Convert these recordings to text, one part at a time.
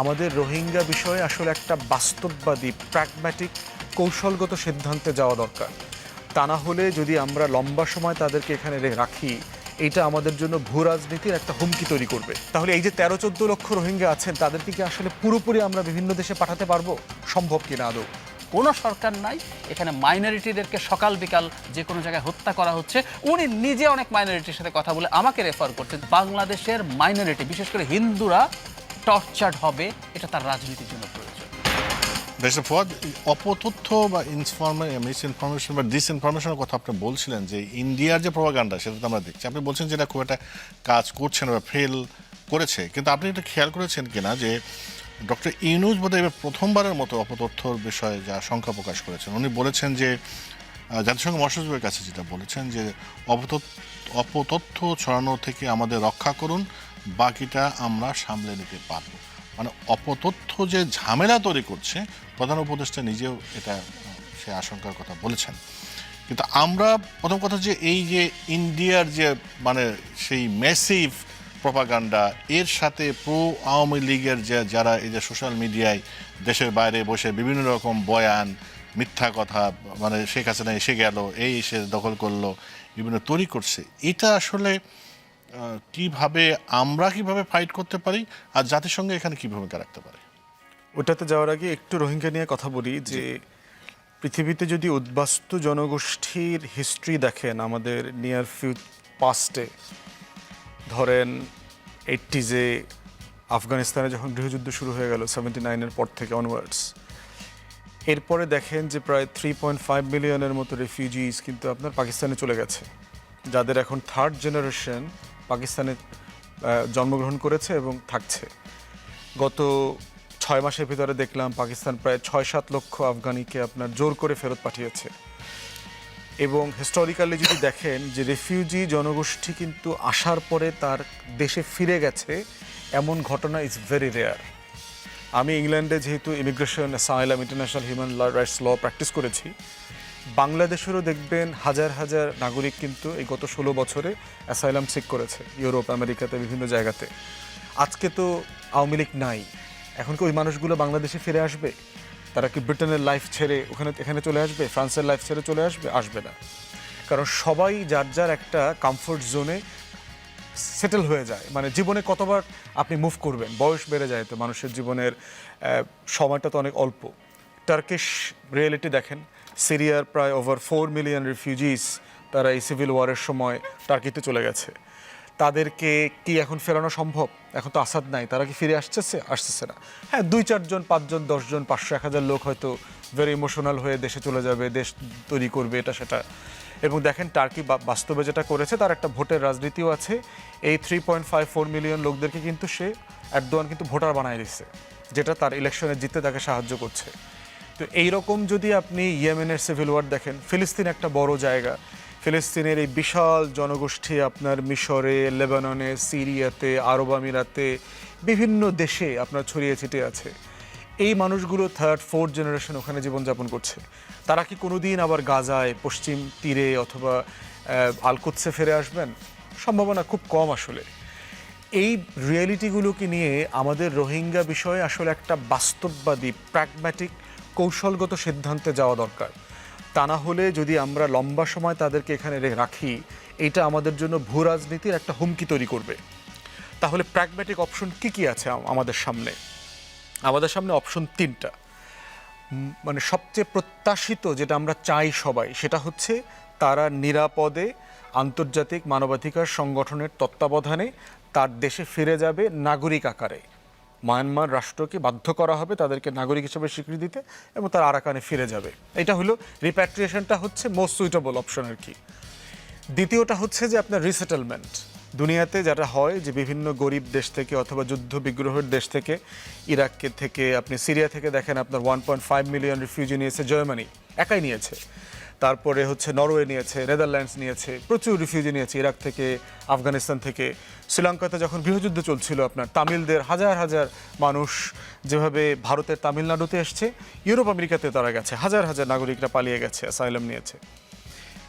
আমাদের রোহিঙ্গা বিষয়ে আসলে একটা বাস্তববাদী প্র্যাগম্যাটিক কৌশলগত সিদ্ধান্তে যাওয়া দরকার। তা না হলে যদি আমরা লম্বা সময় তাদেরকে এখানে রাখি এটা আমাদের জন্য ভূ রাজনীতির একটা হুমকি তৈরি করবে। তাহলে এই যে তেরো, চোদ্দ লক্ষ রোহিঙ্গা আছেন, তাদেরকে কি আসলে পুরোপুরি আমরা বিভিন্ন দেশে পাঠাতে পারব? সম্ভব কিনা আদৌ? কোনো সরকার নাই, এখানে মাইনরিটিদেরকে সকাল বিকাল যে কোনো জায়গায় হত্যা করা হচ্ছে, উনি নিজে অনেক মাইনরিটির সাথে কথা বলে আমাকে রেফার করছেন। বাংলাদেশের মাইনরিটি বিশেষ করে হিন্দুরা টর্চার্ড হবে, এটা তার রাজনীতির জন্য প্রয়োজন। দেশের ফোয়াদ অপতথ্য বা মিস ইনফরমেশন বা ডিসইনফরমেশনের কথা আপনি বলছিলেন যে ইন্ডিয়ার যে প্রভাগান্ডা সেটা তো আমরা দেখছি। আপনি বলছেন যে এটা খুব একটা কাজ করছে না বা ফেল করেছে। কিন্তু আপনি এটা খেয়াল করেছেন কিনা যে ডক্টর ইউনুস বোধহয় এবার প্রথমবারের মতো অপতথ্যর বিষয়ে যা শঙ্কা প্রকাশ করেছেন? উনি বলেছেন যে জাতিসংঘ মহাসচিবের কাছে যেটা বলেছেন যে অপতথ্য ছড়ানো থেকে আমাদের রক্ষা করুন, বাকিটা আমরা সামলে নিতে পারব। মানে অপতথ্য যে ঝামেলা তৈরি করছে, প্রধান উপদেষ্টা নিজেও এটা সে আশঙ্কার কথা বলেছেন। কিন্তু আমরা প্রথম কথা যে এই যে ইন্ডিয়ার যে মানে সেই মেসিভ প্রপাগান্ডা এর সাথে প্রো আওয়ামী লীগের যে, যারা এই যে সোশ্যাল মিডিয়ায় দেশের বাইরে বসে বিভিন্ন রকম বয়ান মিথ্যা কথা মানে শেখ হাসিনা এসে গেল এই এসে দখল করল বিভিন্ন তৈরি করছে। এটা আসলে কীভাবে আমরা কীভাবে ফাইট করতে পারি আর জাতিসংঘ এখানে কি ভূমিকা রাখতে পারে? ওটাতে যাওয়ার আগে একটু রোহিঙ্গা নিয়ে কথা বলি যে পৃথিবীতে যদি উদ্বাস্তু জনগোষ্ঠীর হিস্ট্রি দেখেন আমাদের নিয়ার ফিউ পাস্টে ধরেন এইটিজে আফগানিস্তানে যখন গৃহযুদ্ধ শুরু হয়ে গেল সেভেন্টি নাইনের পর থেকে অনওয়ার্ডস এরপরে দেখেন যে প্রায় থ্রি পয়েন্ট ফাইভ মিলিয়নের মতো রেফিউজিস কিন্তু আপনার পাকিস্তানে চলে গেছে, যাদের এখন থার্ড জেনারেশন পাকিস্তানে জন্মগ্রহণ করেছে এবং থাকছে। গত ছয় মাসের ভিতরে দেখলাম পাকিস্তান প্রায় ছয় সাত লক্ষ আফগানিকে আপনার জোর করে ফেরত পাঠিয়েছে। এবং হিস্টোরিক্যালি যদি দেখেন যে রেফিউজি জনগোষ্ঠী কিন্তু আসার পরে তার দেশে ফিরে গেছে, এমন ঘটনা ইজ ভেরি রেয়ার আমি ইংল্যান্ডে যেহেতু immigration asylum international human rights law practice করেছি, বাংলাদেশেরও দেখবেন হাজার হাজার নাগরিক কিন্তু এই গত ষোলো বছরে অ্যাসাইলাম সিক করেছে, ইউরোপ, আমেরিকাতে, বিভিন্ন জায়গাতে। আজকে তো আওয়ামী লীগ নাই। এখন কি ওই মানুষগুলো বাংলাদেশে ফিরে আসবে? তারা কি ব্রিটেনের লাইফ ছেড়ে ওখানে, এখানে চলে আসবে? ফ্রান্সের লাইফ ছেড়ে চলে আসবে? আসবে না। কারণ সবাই যার যার একটা কমফোর্ট জোনে সেটেল হয়ে যায়। মানে জীবনে কতবার আপনি মুভ করবেন? বয়স বেড়ে যায় তো মানুষের জীবনের সময়টা তো অনেক অল্প। টার্কিশ রিয়েলিটি দেখেন সিরিয়ার প্রায় ওভার ফোর মিলিয়ন রিফিউজিস তারা এই সিভিল ওয়ারের সময় টার্কিতে চলে গেছে। তাদেরকে কি এখন ফেরানো সম্ভব? এখন তো আসাদ নাই, তারা কি ফিরে আসতেছে? আসতেছে না। হ্যাঁ দুই চারজন পাঁচজন দশজন পাঁচশো, এক হাজার লোক হয়তো ভেরি ইমোশনাল হয়ে দেশে চলে যাবে, দেশ তৈরি করবে, এটা, সেটা। এবং দেখেন টার্কি বাস্তবে যেটা করেছে, তার একটা ভোটের রাজনীতিও আছে। এই three point five four million লোকদেরকে কিন্তু সে এরদোয়ান কিন্তু ভোটার বানায় দিচ্ছে যেটা তার ইলেকশনে জিততে তাকে সাহায্য করছে। তো এইরকম যদি আপনি ইয়েমেনের সিভিল ওয়ার দেখেন, ফিলিস্তিন একটা বড় জায়গা। ফিলিস্তিনের এই বিশাল জনগোষ্ঠী আপনার মিশরে, লেবাননে, সিরিয়াতে, আরব আমিরাতে, বিভিন্ন দেশে আপনার ছড়িয়ে ছিটিয়ে আছে। এই মানুষগুলো থার্ড ফোর্থ জেনারেশন ওখানে জীবনযাপন করছে। তারা কি কোনোদিন আবার গাজায়, পশ্চিম তীরে অথবা আলকুৎসে ফিরে আসবেন? সম্ভাবনা খুব কম আসলে। এই রিয়েলিটিগুলোকে নিয়ে আমাদের রোহিঙ্গা বিষয়ে আসলে একটা বাস্তববাদী প্র্যাগম্যাটিক কৌশলগত সিদ্ধান্তে যাওয়া দরকার। তা না হলে যদি আমরা লম্বা সময় তাদেরকে এখানে রাখি, এটা আমাদের জন্য ভূ রাজনীতির একটা হুমকি তৈরি করবে। তাহলে প্র্যাগম্যাটিক অপশন কি কি আছে আমাদের সামনে? আমাদের সামনে অপশন তিনটা। মানে সবচেয়ে প্রত্যাশিত যেটা আমরা চাই সবাই, সেটা হচ্ছে তারা নিরাপদে আন্তর্জাতিক মানবাধিকার সংগঠনের তত্ত্বাবধানে তার দেশে ফিরে যাবে নাগরিক আকারে। মায়ানমার রাষ্ট্রকে বাধ্য করা হবে তাদেরকে নাগরিক হিসেবে স্বীকৃতি দিতে এবং তার আরাকানে ফিরে যাবে। এটা হলো রিপ্যাট্রিয়েশনটা হচ্ছে মোস্ট সুইটেবল অপশন আর কি দ্বিতীয়টা হচ্ছে যে আপনার রিসেটেলমেন্ট দুনিয়াতে যেটা হয়, যে বিভিন্ন গরিব দেশ থেকে অথবা যুদ্ধ বিগ্রহের দেশ থেকে, ইরাককে থেকে, আপনি সিরিয়া থেকে দেখেন আপনার one point five million refugee নিয়েছে জার্মানি একাই নিয়েছে। তারপরে হচ্ছে নরওয়ে নিয়েছে নেদারল্যান্ডস নিয়েছে, প্রচুর রিফিউজি নিয়েছে ইরাক থেকে, আফগানিস্তান থেকে। শ্রীলঙ্কাতে যখন গৃহযুদ্ধ চলছিল আপনার, তামিলদের হাজার হাজার মানুষ যেভাবে ভারতের তামিলনাড়ুতে এসছে, ইউরোপ আমেরিকাতে তারা গেছে, হাজার হাজার নাগরিকরা পালিয়ে গেছে অ্যাসাইলাম নিয়েছে।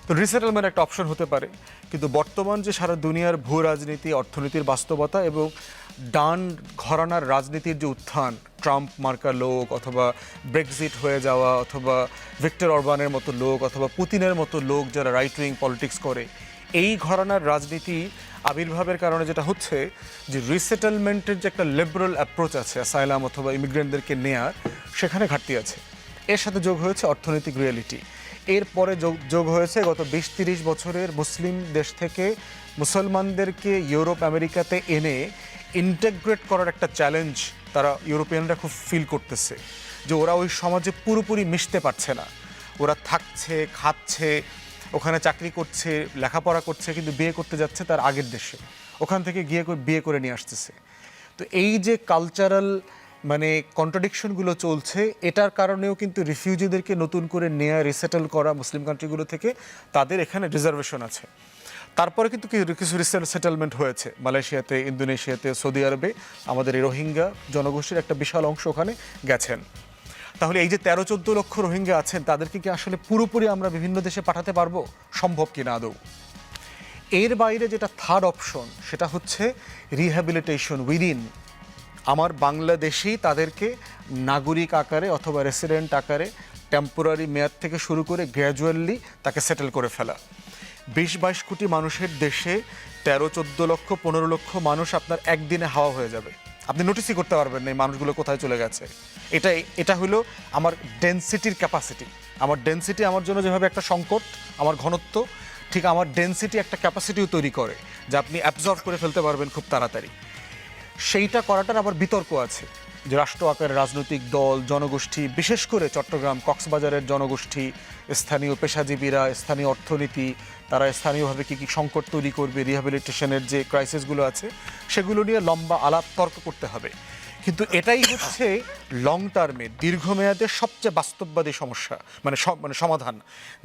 তো রিসেটেলমেন্ট একটা অপশন হতে পারে। কিন্তু বর্তমান যে সারা দুনিয়ার ভূ রাজনীতি, অর্থনীতির বাস্তবতা এবং ডান ঘরানার রাজনীতির যে উত্থান, ট্রাম্প মার্কা লোক অথবা ব্রেক্সিট হয়ে যাওয়া অথবা ভিক্টর অরবানের মতো লোক অথবা পুতিনের মতো লোক যারা রাইট উইং পলিটিক্স করে, এই ঘরানার রাজনীতি আবির্ভাবের কারণে যেটা হচ্ছে যে রিসেটেলমেন্টের যে একটা লিবারাল অ্যাপ্রোচ আছে অ্যাসাইলাম অথবা ইমিগ্রেন্টদেরকে নেয়ার, সেখানে ঘাটতি আছে। এর সাথে যোগ হয়েছে অর্থনৈতিক রিয়েলিটি এরপরে যোগ হয়েছে গত বিশ তিরিশ বছরের মুসলিম দেশ থেকে মুসলমানদেরকে ইউরোপ, আমেরিকাতে এনে ইন্টাগ্রেট করার একটা চ্যালেঞ্জ তারা ইউরোপিয়ানরা খুব ফিল করতেছে। যে ওরা ওই সমাজে পুরোপুরি মিশতে পারছে না। ওরা থাকছে, খাচ্ছে, ওখানে চাকরি করছে, লেখাপড়া করছে, কিন্তু বিয়ে করতে যাচ্ছে তার আগের দেশে। ওখান থেকে গিয়ে বিয়ে করে নিয়ে আসতেছে। তো এই যে কালচারাল মানে কন্ট্রাডিকশনগুলো চলছে, এটার কারণেও কিন্তু রিফিউজিদেরকে নতুন করে নেয়া রিসেটেল করা মুসলিম কান্ট্রিগুলো থেকে তাদের এখানে রিজার্ভেশন আছে। তারপরে কিন্তু কি- কিছু সেটেলমেন্ট হয়েছে। মালয়েশিয়াতে, ইন্দোনেশিয়াতে, সৌদি আরবে, আমাদের এই রোহিঙ্গা জনগোষ্ঠীর একটা বিশাল অংশ ওখানে গেছেন। তাহলে এই যে তেরো, চোদ্দ লক্ষ রোহিঙ্গা আছেন, তাদেরকে কি আসলে পুরোপুরি আমরা বিভিন্ন দেশে পাঠাতে পারব? সম্ভব কিনা আদৌ? এর বাইরে যেটা থার্ড অপশন সেটা হচ্ছে রিহ্যাবিলিটেশন উইদিন আমার বাংলাদেশেই তাদেরকে নাগরিক আকারে অথবা রেসিডেন্ট আকারে টেম্পোরারি মেয়াদ থেকে শুরু করে গ্র্যাজুয়ালি তাকে সেটেল করে ফেলা। বিশ বাইশ কোটি মানুষের দেশে তেরো, চোদ্দ লক্ষ, পনেরো লক্ষ মানুষ আপনার একদিনে হাওয়া হয়ে যাবে। আপনি নোটিসই করতে পারবেন না এই মানুষগুলো কোথায় চলে গেছে। এটা এটা হলো আমার ডেন্সিটির ক্যাপাসিটি আমার ডেন্সিটি আমার জন্য যেভাবে একটা সংকট, আমার ঘনত্ব, ঠিক আমার ডেন্সিটি একটা ক্যাপাসিটিও তৈরি করে, যা আপনি অ্যাবজর্ভ করে ফেলতে পারবেন খুব তাড়াতাড়ি। সেইটা করাটার আবার বিতর্ক আছে যে রাষ্ট্র আকারে রাজনৈতিক দল, জনগোষ্ঠী, বিশেষ করে চট্টগ্রাম কক্সবাজারের জনগোষ্ঠী, স্থানীয় পেশাজীবীরা, স্থানীয় অর্থনীতি, তারা স্থানীয়ভাবে কী কী সংকট তৈরি করবে রিহ্যাবিলিটেশনের যে ক্রাইসিসগুলো আছে, সেগুলো নিয়ে লম্বা আলাপ তর্ক করতে হবে। কিন্তু এটাই হচ্ছে লং টার্মে দীর্ঘমেয়াদে সবচেয়ে বাস্তববাদী সমস্যা মানে সব মানে সমাধান।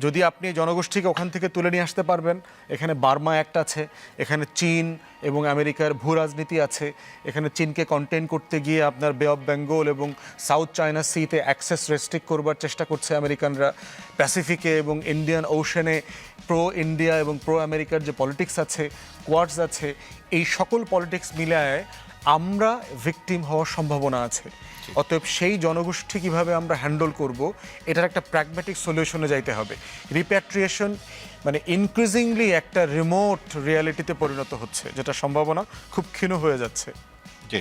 যদি আপনি জনগোষ্ঠীকে ওখান থেকে তুলে নিয়ে আসতে পারবেন, এখানে বার্মা একটা আছে, এখানে চীন এবং আমেরিকার ভূ রাজনীতি আছে, এখানে চীনকে কন্টেন করতে গিয়ে আপনার বে অফ বেঙ্গল এবং সাউথ চায়না সিতে অ্যাক্সেস রেস্ট্রিক্ট করবার চেষ্টা করছে আমেরিকানরা। প্যাসিফিকে এবং ইন্ডিয়ান ওশনে প্রো ইন্ডিয়া এবং প্রো আমেরিকার যে পলিটিক্স আছে কোয়ার্ডস আছে, এই সকল পলিটিক্স মিলায় আমরা ভিকটিম হওয়ার সম্ভাবনা আছে। অতএব সেই জনগোষ্ঠী কীভাবে আমরা হ্যান্ডল করব এটার একটা প্র্যাগম্যাটিক সলিউশনে যাইতে হবে। রিপ্যাট্রিয়েশন মানে ইনক্রিজিংলি একটা রিমোট রিয়ালিটিতে পরিণত হচ্ছে যেটা সম্ভাবনা খুব ক্ষীণ হয়ে যাচ্ছে। জি।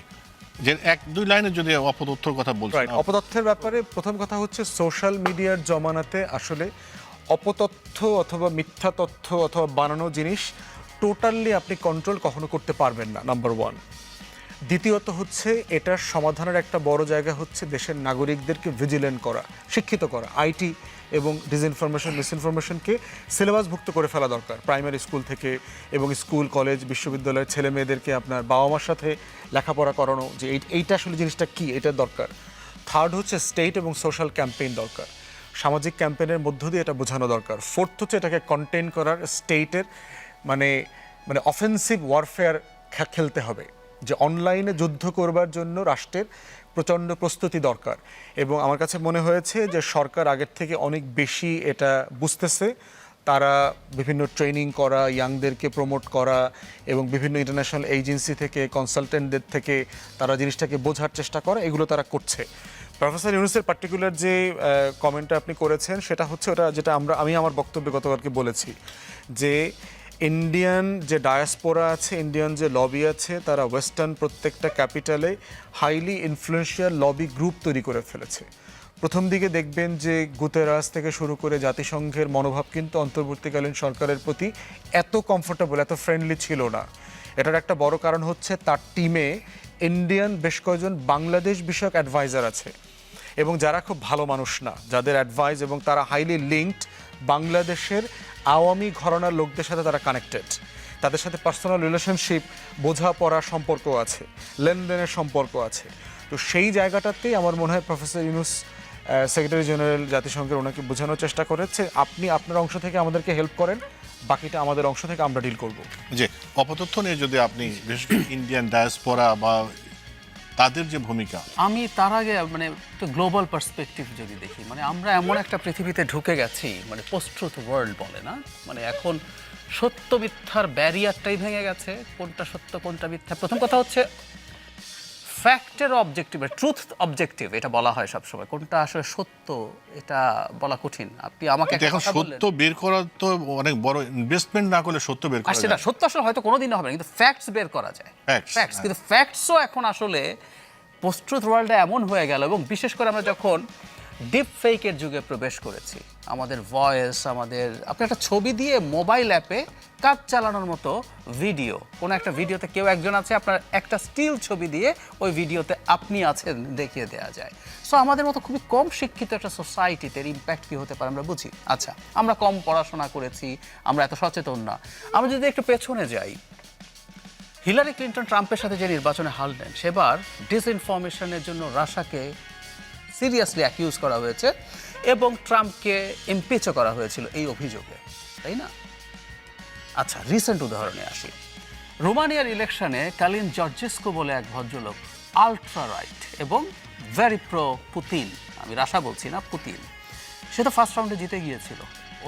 যে এক দুই লাইনে যদি অপতথ্যর কথা রাইট অপতথ্যের ব্যাপারে প্রথম কথা হচ্ছে সোশ্যাল মিডিয়ার জমানাতে আসলে অপতথ্য অথবা মিথ্যা তথ্য অথবা বানানো জিনিস টোটালি আপনি কন্ট্রোল কখনো করতে পারবেন না নাম্বার ওয়ান দ্বিতীয়ত হচ্ছে, এটার সমাধানের একটা বড় জায়গা হচ্ছে দেশের নাগরিকদেরকে ভিজিলেন্ট করা, শিক্ষিত করা, আইটি এবং ডিসইনফরমেশন মিসইনফরমেশনকে সিলেবাসভুক্ত করে ফেলা দরকার। প্রাইমারি স্কুল থেকে এবং স্কুল কলেজ বিশ্ববিদ্যালয়ের ছেলে মেয়েদেরকে আপনার বাবা মার সাথে লেখাপড়া করানো, যে এই- এইটা আসলে জিনিসটা কি, এটা দরকার। থার্ড হচ্ছে স্টেট এবং সোশ্যাল ক্যাম্পেইন দরকার। সামাজিক ক্যাম্পেইনের মধ্য দিয়ে এটা বোঝানো দরকার। ফোর্থ হচ্ছে এটাকে কন্টেন করার স্টেটের মানে মানে অফেন্সিভ ওয়ারফেয়ার খেলতে হবে। যে অনলাইনে যুদ্ধ করবার জন্য রাষ্ট্রের প্রচণ্ড প্রস্তুতি দরকার। এবং আমার কাছে মনে হয়েছে যে সরকার আগের থেকে অনেক বেশি এটা বুঝতেছে। তারা বিভিন্ন ট্রেনিং করা, ইয়াংদেরকে প্রমোট করা এবং বিভিন্ন ইন্টারন্যাশনাল এজেন্সি থেকে, কনসালটেন্টদের থেকে তারা জিনিসটাকে বোঝার চেষ্টা করা, এগুলো তারা করছে। প্রফেসর ইউনুসের পার্টিকুলার যে কমেন্টটা আপনি করেছেন, সেটা হচ্ছে ওটা যেটা আমরা, আমি আমার বক্তব্যে গতকালকে বলেছি যে ইন্ডিয়ান যে ডায়াসপোরা আছে ইন্ডিয়ান যে লবি আছে, তারা ওয়েস্টার্ন প্রত্যেকটা ক্যাপিটালে হাইলি ইনফ্লুয়েন্সিয়াল লবি গ্রুপ তৈরি করে ফেলেছে। প্রথম দিকে দেখবেন যে গুতেরাজ থেকে শুরু করে জাতিসংঘের মনোভাব কিন্তু অন্তর্বর্তীকালীন সরকারের প্রতি এত কমফোর্টেবল এত ফ্রেন্ডলি ছিল না। এটার একটা বড় কারণ হচ্ছে তার টিমে ইন্ডিয়ান বেশ কয়েকজন বাংলাদেশ বিষয়ক অ্যাডভাইজার আছে। এবং যারা খুব ভালো মানুষ না, যাদের অ্যাডভাইস এবং তারা হাইলি লিঙ্কড বাংলাদেশের আওয়ামী ঘরানার লোকদের সাথে তারা কানেক্টেড তাদের সাথে পার্সোনাল রিলেশনশিপ বোঝাপড়া সম্পর্ক আছে, লেনদেনের সম্পর্ক আছে। তো সেই জায়গাটাতেই আমার মনে হয় প্রফেসর ইউনুস সেক্রেটারি জেনারেল জাতিসংঘের ওনাকে বোঝানোর চেষ্টা করেছে। আপনি আপনার অংশ থেকে আমাদেরকে হেল্প করেন, বাকিটা আমাদের অংশ থেকে আমরা ডিল করব। যে অপতথ্য নিয়ে যদি আপনি, বিশেষ করে ইন্ডিয়ান ডায়াসপোরা বা তাদের যে ভূমিকা। আমি তার আগে মানে একটু গ্লোবাল পার্সপেক্টিভ যদি দেখি মানে আমরা এমন একটা পৃথিবীতে ঢুকে গেছি মানে পোস্ট ওয়ার্ল্ড বলে না? মানে এখন সত্য মিথ্যার ব্যারিয়ারটাই ভেঙে গেছে, কোনটা সত্য, কোনটা মিথ্যা? প্রথম কথা হচ্ছে ফ্যাক্টের অবজেক্টিভ ট্রুথ অবজেক্টিভ এটা বলা হয় সবসময়। কোনটা আসলে সত্য এটা বলা কঠিন। আপনি আমাকে এখন সত্য বের করা তো অনেক বড় ইনভেস্টমেন্ট না করলে সত্য বের করা সেটা যায়। সত্য আসলে হয়তো কোনোদিনও হবে না কিন্তু ফ্যাক্টস বের করা যায়। ফ্যাক্টস। কিন্তু ফ্যাক্টসও এখন আসলে পোস্ট ট্রুথ ওয়ার্ল্ডে এমন হয়ে গেল এবং বিশেষ করে আমরা যখন ডিপ ফেকের যুগে প্রবেশ করেছি আমাদের ভয়েস আমাদের, আপনি একটা ছবি দিয়ে মোবাইল অ্যাপে কাজ চালানোর মতো ভিডিও কোনো একটা ভিডিওতে কেউ একজন আছে, আপনার একটা স্টিল ছবি দিয়ে ওই ভিডিওতে আপনি আছেন দেখিয়ে দেওয়া যায়। সো আমাদের মতো খুবই কম শিক্ষিত একটা সোসাইটিতে ইম্প্যাক্ট কী হতে পারে আমরা বুঝি? আচ্ছা আমরা কম পড়াশোনা করেছি, আমরা এত সচেতন না। আমরা যদি একটু পেছনে যাই হিলারি ক্লিন্টন ট্রাম্পের সাথে যে নির্বাচনে হাল নেন, সেবার ডিসইনফরমেশনের জন্য রাশাকে সিরিয়াসলি অ্যাকিউজ করা হয়েছে। এবং ট্রাম্পকে ইমপিচও করা হয়েছিল এই অভিযোগে, তাই না? আচ্ছা রিসেন্ট উদাহরণে আসি। রোমানিয়ার ইলেকশনে কালিন জর্জেস্কো বলে এক ভদ্রলোক আলট্রা রাইট এবং ভ্যারি প্রো পুতিন আমি রাশা বলছি না পুতিন সে তো ফার্স্ট রাউন্ডে জিতে গিয়েছিল।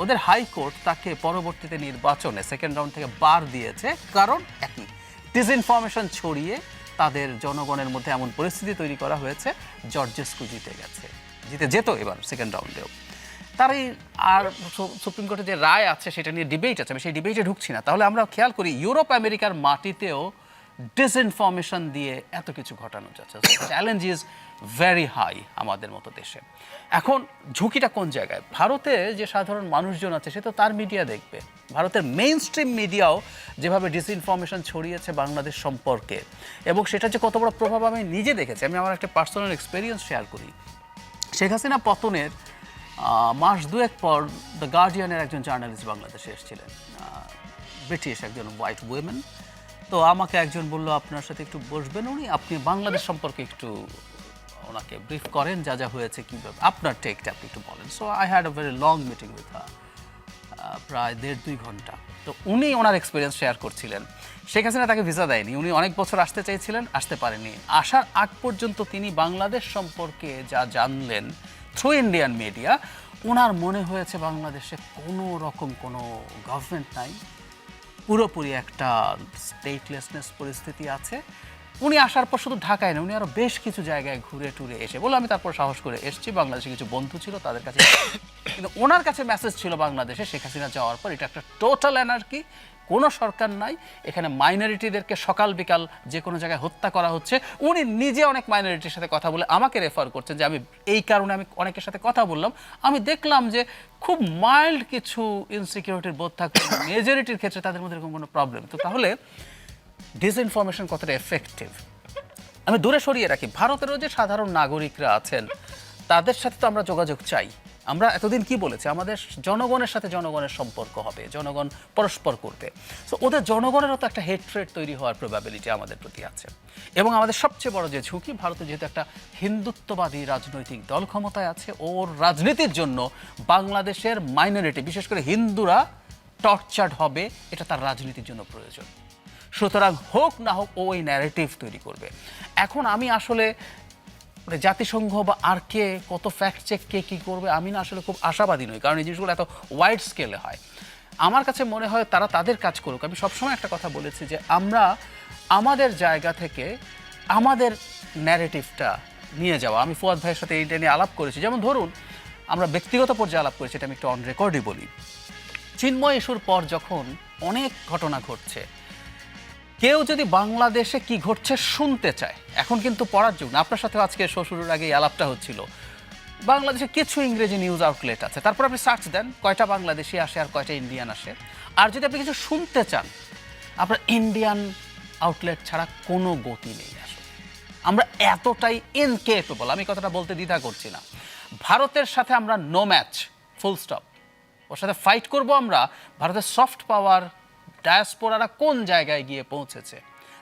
ওদের হাইকোর্ট তাকে পরবর্তীতে নির্বাচনে সেকেন্ড রাউন্ড থেকে বার দিয়েছে, কারণ একই। ডিসইনফরমেশন ছড়িয়ে তাদের জনগণের মধ্যে এমন পরিস্থিতি তৈরি করা হয়েছে, জর্জেস্কু জিতে গেছে। জিতে যেত এবার সেকেন্ড রাউন্ডেও তারই আর সুপ্রিম কোর্টে যে রায় আছে, সেটা নিয়ে ডিবেট আছে, আমি সেই ডিবেটে ঢুকছি না। তাহলে আমরা খেয়াল করি ইউরোপ আমেরিকার মাটিতেও ডিসইনফরমেশন দিয়ে এত কিছু ঘটানো যাচ্ছে। চ্যালেঞ্জ ইজ ভেরি হাই আমাদের মতো দেশে। এখন ঝুঁকিটা কোন জায়গায়? ভারতে যে সাধারণ মানুষজন আছে, সে তো তার মিডিয়া দেখবে। ভারতের মেইন স্ট্রিম মিডিয়াও যেভাবে ডিসইনফরমেশন ছড়িয়েছে বাংলাদেশ সম্পর্কে, এবং সেটা যে কত বড় প্রভাব আমি নিজে দেখেছি। আমি আমার একটা পার্সোনাল এক্সপিরিয়েন্স শেয়ার করি। শেখ হাসিনা পতনের মাস দুয়েক পর দ্য গার্ডিয়ানের একজন জার্নালিস্ট বাংলাদেশে এসেছিলেন ব্রিটিশ একজন হোয়াইট উইমেন তো আমাকে একজন বলল, আপনার সাথে একটু বসবেন উনি? আপনি বাংলাদেশ সম্পর্কে একটু, ওনাকে ব্রিফ করেন যা যা হয়েছে, কীভাবে? আপনার টেকটা আপনি একটু বলেন। So I had a very long meeting with her প্রায় দেড় দুই ঘণ্টা। তো উনি ওনার এক্সপিরিয়েন্স শেয়ার করছিলেন। শেখ হাসিনা তাকে ভিসা দেয়নি। উনি অনেক বছর আসতে চাইছিলেন আসতে পারেনি। আসার আগ পর্যন্ত তিনি বাংলাদেশ সম্পর্কে যা জানলেন থ্রু ইন্ডিয়ান মিডিয়া ওনার মনে হয়েছে বাংলাদেশে কোনো রকম কোনো গভর্নমেন্ট নাই। পুরোপুরি একটা স্টেটলেসনেস পরিস্থিতি আছে। উনি আসার পর শুধু ঢাকায় না, উনি আরও বেশ কিছু জায়গায় ঘুরে টুরে এসে, বলে আমি তারপর সাহস করে এসেছি। বাংলাদেশে কিছু বন্ধু ছিল তাদের কাছে। কিন্তু ওনার কাছে মেসেজ ছিল বাংলাদেশে, শেখ হাসিনা যাওয়ার পর। এটা একটা টোটাল এনার্কি কোনো সরকার নাই। এখানে মাইনরিটিদেরকে সকাল বিকাল যে কোনো জায়গায় হত্যা করা হচ্ছে। উনি নিজে অনেক মাইনরিটির সাথে কথা বলে আমাকে রেফার করছেন যে আমি এই কারণে আমি অনেকের সাথে কথা বললাম। আমি দেখলাম যে খুব মাইল্ড কিছু ইনসিকিউরিটির বোধ থাকবে মেজরিটির ক্ষেত্রে তাদের মধ্যে এরকম কোনো প্রবলেম তো তাহলে ডিসইনফরমেশন কতটা এফেক্টিভ আমি দূরে সরিয়ে রাখি, ভারতেরও যে সাধারণ নাগরিকরা আছেন, তাদের সাথে তো আমরা যোগাযোগ চাই। আমরা এতদিন কি বলেছি? আমাদের জনগণের সাথে জনগণের সম্পর্ক হবে, জনগণ পরস্পর করবে। সো ওদের জনগণেরও তো একটা হেট্রেড তৈরি হওয়ার প্রবাবিলিটি আমাদের প্রতি আছে। এবং আমাদের সবচেয়ে বড় যে ঝুঁকি, ভারতে যেহেতু একটা হিন্দুত্ববাদী রাজনৈতিক দল ক্ষমতায় আছে, ওর রাজনীতির জন্য বাংলাদেশের মাইনরিটি বিশেষ করে হিন্দুরা টর্চার্ড হবে, এটা তার রাজনীতির জন্য প্রয়োজন। সুতরাং হোক না হোক ও ওই ন্যারেটিভ তৈরি করবে। এখন আমি আসলে মানে জাতিসংঘ বা আর কে কত ফ্যাক্ট চেক কে কী করবে, আমি না আসলে খুব আশাবাদী নই, কারণ এই জিনিসগুলো এত ওয়াইড স্কেলে হয়। আমার কাছে মনে হয় তারা তাদের কাজ করুক। আমি সবসময় একটা কথা বলেছি যে আমরা আমাদের জায়গা থেকে আমাদের ন্যারেটিভটা নিয়ে যাওয়া। আমি ফুয়াদ ভাইয়ের সাথে এইটা নিয়ে আলাপ করেছি। যেমন ধরুন, আমরা ব্যক্তিগত পর্যায়ে আলাপ করেছি, এটা আমি একটু অন রেকর্ডই বলি। চিন্ময় ইস্যুর পর যখন অনেক ঘটনা ঘটছে কেউ যদি বাংলাদেশে কি ঘটছে শুনতে চায়, এখন কিন্তু পড়ার যুগ না। আপনার সাথে আজকে শ্বশুরের আগে আলাপটা হচ্ছিল। বাংলাদেশে কিছু ইংরেজি নিউজ আউটলেট আছে। তারপর আপনি সার্চ দেন, কয়টা বাংলাদেশি আসে আর কয়টা ইন্ডিয়ান আসে। আর যদি আপনি কিছু শুনতে চান, আপনার ইন্ডিয়ান আউটলেট ছাড়া কোনো গতি নেই আসলে। আমরা এতটাই ইনকেপেবল আমি কথাটা বলতে দ্বিধা করছি না। ভারতের সাথে আমরা নো ম্যাচ ফুল স্টপ ওর সাথে ফাইট করব আমরা, ভারতের সফট পাওয়ার ডায়াসপোরারা কোন জায়গায় গিয়ে পৌঁছেছে?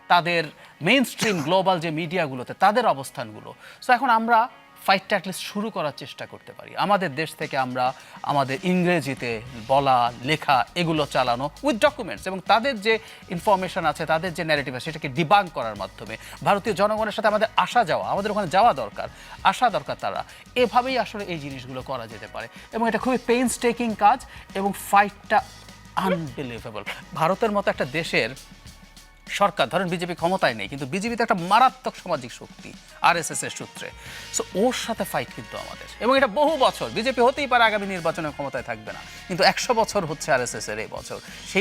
তাদের মেইন স্ট্রিম গ্লোবাল যে মিডিয়াগুলোতে তাদের অবস্থানগুলো। সো এখন আমরা ফাইটটা অ্যাটলিস্ট শুরু করার চেষ্টা করতে পারি। আমাদের দেশ থেকে আমরা আমাদের ইংরেজিতে বলা, লেখা, এগুলো চালানো উইথ ডকুমেন্টস এবং তাদের যে ইনফরমেশন আছে, তাদের যে ন্যারেটিভ আছে, সেটাকে ডিবাং করার মাধ্যমে। ভারতীয় জনগণের সাথে আমাদের আসা যাওয়া, আমাদের ওখানে যাওয়া দরকার, আসা দরকার তারা। এভাবেই আসলে এই জিনিসগুলো করা যেতে পারে। এবং এটা খুবই পেইনস টেকিং কাজ এবং ফাইটটা আনবিলিভেবল ভারতের মতো একটা দেশের সরকার, ধরেন বিজেপি ক্ষমতায় নেই, কিন্তু বিজেপি তো একটা মারাত্মক সামাজিক শক্তি আর এস এর সূত্রে। সো ওর সাথে ফাইট কিন্তু আমাদের। এবং এটা বহু বছর, বিজেপি হতেই পারে আগামী নির্বাচনে ক্ষমতায় থাকবে না, কিন্তু একশো বছর হচ্ছে আর এস এর এই বছর। সেই